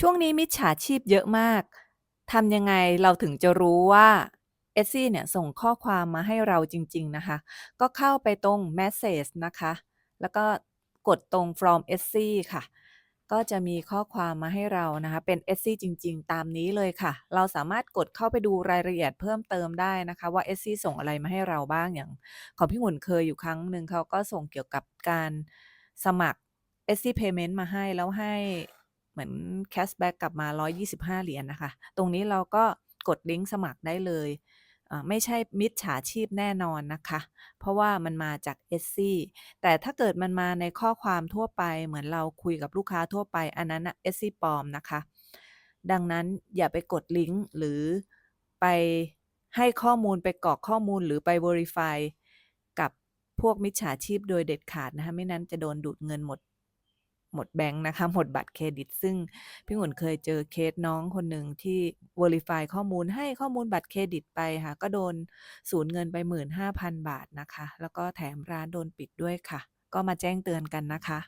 ช่วงนี้มิจฉาชีพเยอะมาก ทำยังไงเราถึงจะรู้ว่า Etsy เนี่ยส่งข้อความมาให้เราจริง ๆ นะคะ ก็เข้าไปตรงเมสเซจนะคะ แล้วก็กดตรง from Etsy ค่ะ ก็จะมีข้อความมาให้เรานะคะ เป็น Etsy จริง ๆ ตามนี้เลยค่ะ เราสามารถกดเข้าไปดูรายละเอียดเพิ่มเติมได้นะคะ ว่า Etsy ส่งอะไรมาให้เราบ้างอย่าง ของพี่หมุนเคยอยู่ครั้งหนึ่งเขาก็ส่งเกี่ยวกับการสมัคร Etsy Payment มาให้แล้วให้ เหมือนแคชแบ็กกลับมา 125 เหรียญน่ะคะ ตรงนี้เราก็กดลิงก์สมัครได้เลยไม่ใช่มิจฉาชีพแน่นอนนะคะ เพราะว่ามันมาจาก Etsy แต่ถ้าเกิดมันมาในข้อความทั่วไป เหมือนเราคุยกับลูกค้าทั่วไป อันนั้นน่ะ Etsy ปลอมนะคะ ดังนั้นอย่าไปกดลิงก์หรือไปให้ข้อมูลไปกรอกข้อมูลหรือไป Verify กับพวกมิจฉาชีพโดยเด็ดขาดนะคะ ไม่นั้นจะโดนดูดเงินหมด หมดแบงก์นะคะหมดบัตรเครดิต ซึ่งพี่หุ่นเคยเจอเคสน้องคนหนึ่งที่ Verify ข้อมูลให้ข้อมูลบัตรเครดิตไปค่ะ ก็โดนสูญเงินไป 15,000 บาทนะคะ แล้วก็แถมร้านโดนปิดด้วยค่ะ ก็มาแจ้งเตือนกันนะคะ